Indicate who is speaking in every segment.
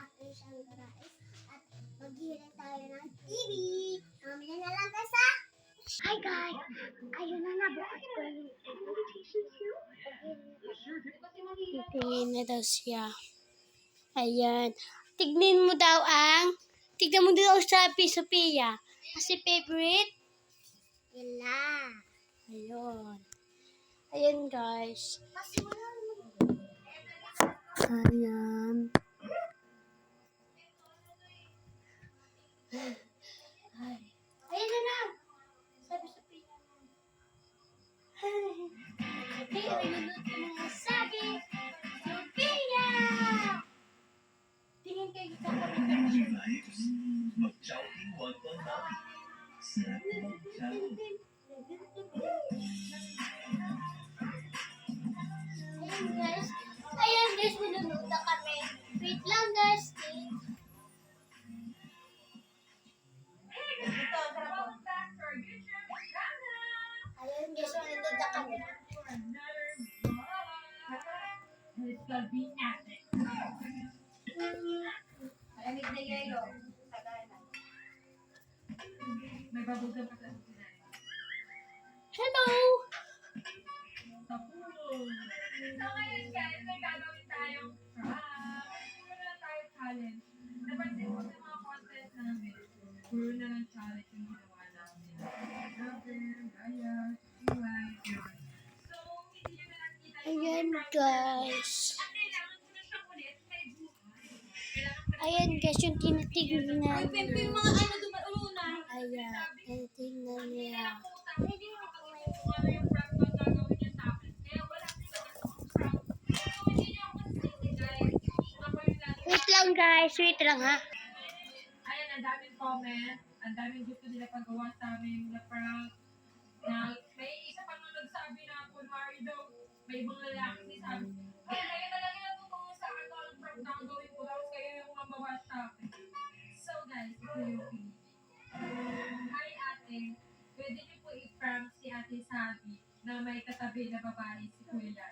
Speaker 1: Action guys. At maghihila tayo ng TV. Mamaya na lang guys ha. Hi guys! Ayun na nabukas ko yung
Speaker 2: Titingin na daw siya. Ayan. Tignan mo daw ang... Tignan mo daw sa Sophia. Kasi favorite.
Speaker 1: Yala.
Speaker 2: Ayun. Ayan guys.
Speaker 1: Kasi
Speaker 3: on namin. Sarap.
Speaker 1: Ayun guys. Ayun guys, manunod na kami. Wait lang guys. Ayun guys, manunod na kami.
Speaker 4: It's gonna be epic. Malamig na yelo. May babugam pa sa sinayin.
Speaker 2: Hello!
Speaker 4: So ngayon guys, may gagawin tayong prank. Puro na tayo challenge. Napansin ko sa mga content namin, puro na lang challenge yung ginawa namin. Rubber, gaya, iway, yun. So, hindi nyo na nakita yung
Speaker 2: Ayan guys. Ayan guys, yung tinitignan.
Speaker 4: Pwede yung mga ano Kaya. So, hindi niya.
Speaker 2: Wait lang guys, wait lang ha.
Speaker 4: Ayan, ang daming comment. Ang daming gusto nila pagawa sa amin na prank. Na may isa pang nagsabi na kunwari daw, may ibang lalaki ni sabi. Nagagawa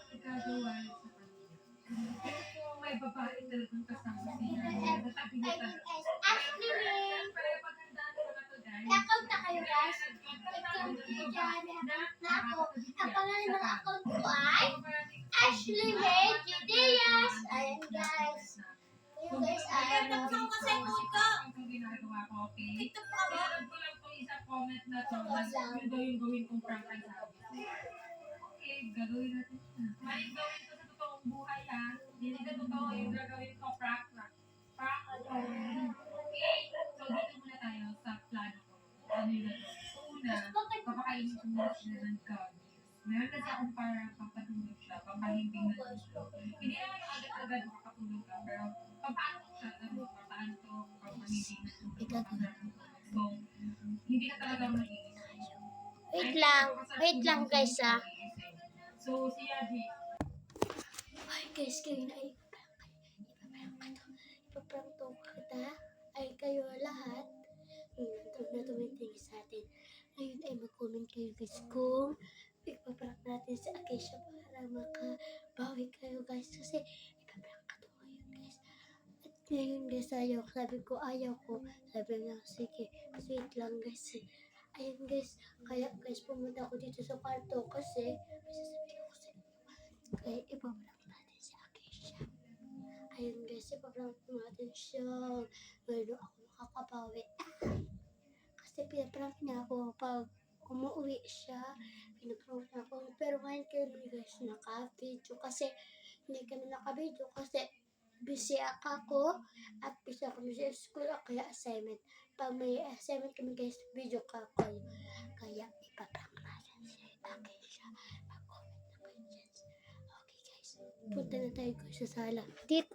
Speaker 4: sa kanila. Ito po may babae talagang kasama siya. Natabi niya
Speaker 1: Ashley Ring.
Speaker 4: Pero maganda na mga to guys.
Speaker 1: Account na kayo guys. Na ako. Ang pangalan ng account ko ay Ashley May G. Diaz. Ayan guys. Ayun guys, ayan
Speaker 4: ginagawa ko, okay? TikTok pa ba? ko isang comment na to. na Yun daw yung gawin kong prank ang sabi. Okay, gagawin natin siya. May gawin ko sa totoong buhay ha. Hindi na totoo yung gagawin ko prank prank. Prank ako. Okay? So dito muna tayo sa plano ko. Ano yun na una, papakainin ko muna sila ng gummies. Meron kasi akong parang pampatulog siya, pampahimbing na tulog. Hindi naman agad-agad makakatulog ka, pero pampaano siya, ano, papaano to, pampahimbing na tulog. Hindi ka talaga mag-iisip.
Speaker 2: Wait lang, wait lang guys ha.
Speaker 4: So, si Adi,
Speaker 2: Ay guys, kayo na ay ipaprank ka to. Ipaprank to kita. Ay kayo lahat. Ngayon, ito na tumitingin sa atin. Ngayon ay mag-comment kayo guys kung ipaprank natin sa Acacia para makabawi kayo guys. Kasi ipaprank ka to ngayon guys. At ngayon guys, ayaw. Sabi ko ayaw ko. Sabi niya, sige, sweet lang guys. Ayun guys, kaya guys pumunta ako dito sa kwarto kasi sasabihin ko sa inyo. Kaya ipaprank natin si Acacia. Ayun guys, ipaprank natin siya. Ngayon ako makakabawi. Kasi pinaprank niya ako pag umuwi siya. Pinaprank niya ako. Pero ngayon kayo guys naka-video kasi hindi kami naka-video kasi busy ako at busy ako sa school o kaya assignment. Pag may assignment kami guys, video ka call. Kaya ipaprank natin siya. Siya? Mag-comment na kayo guys. Okay guys, punta na tayo guys sa sala. Tit!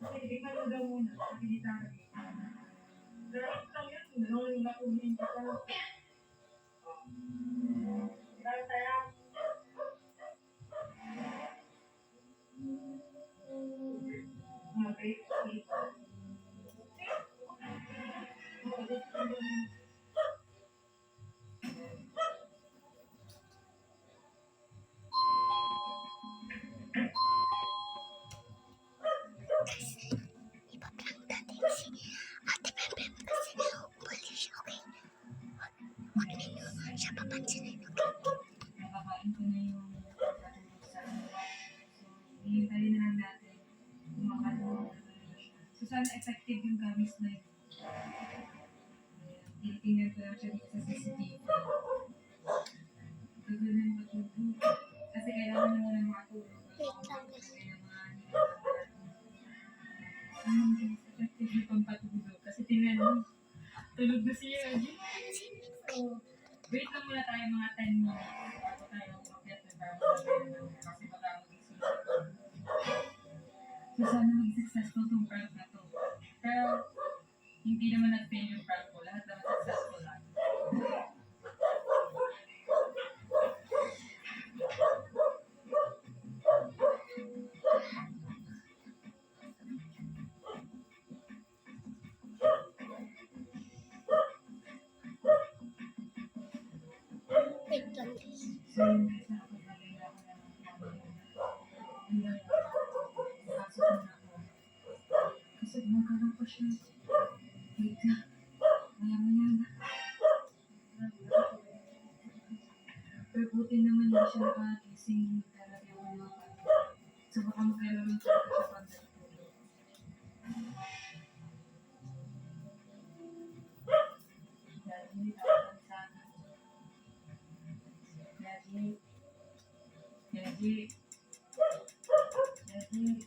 Speaker 2: Ay, hindi pa daw muna. Hindi. world.
Speaker 4: Nakakain ko na yung sa So, hihintayin na lang natin siya. So, effective yung gamis na yun. Titingnan ko lang siya dito sa tulog. Kasi kailangan naman ng makatulog.
Speaker 2: Wait lang,
Speaker 4: mga ano guys, effective yung pampatulog. Kasi tingnan mo, tulog na siya. Wait lang muna tayo mga 10 minutes bago tayo umakyat bago tayo kasi baka maging susunod. So, sana maging successful tong prank na to. Pero, hindi naman nag-fail Pasok na ako. Kasi gumagalaw pa siya. Wait na. Maya maya na. Pero buti naman hindi siya nakagising talaga yung mga So baka maglalaro siya Daddy. Daddy.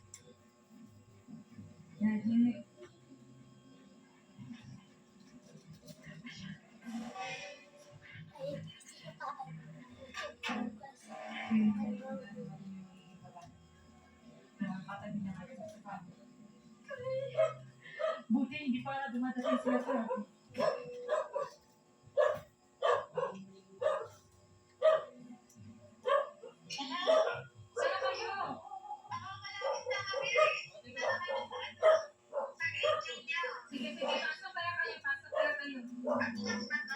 Speaker 4: Daddy. Buti hindi pa dumadating sila sa Saan Sige, sige,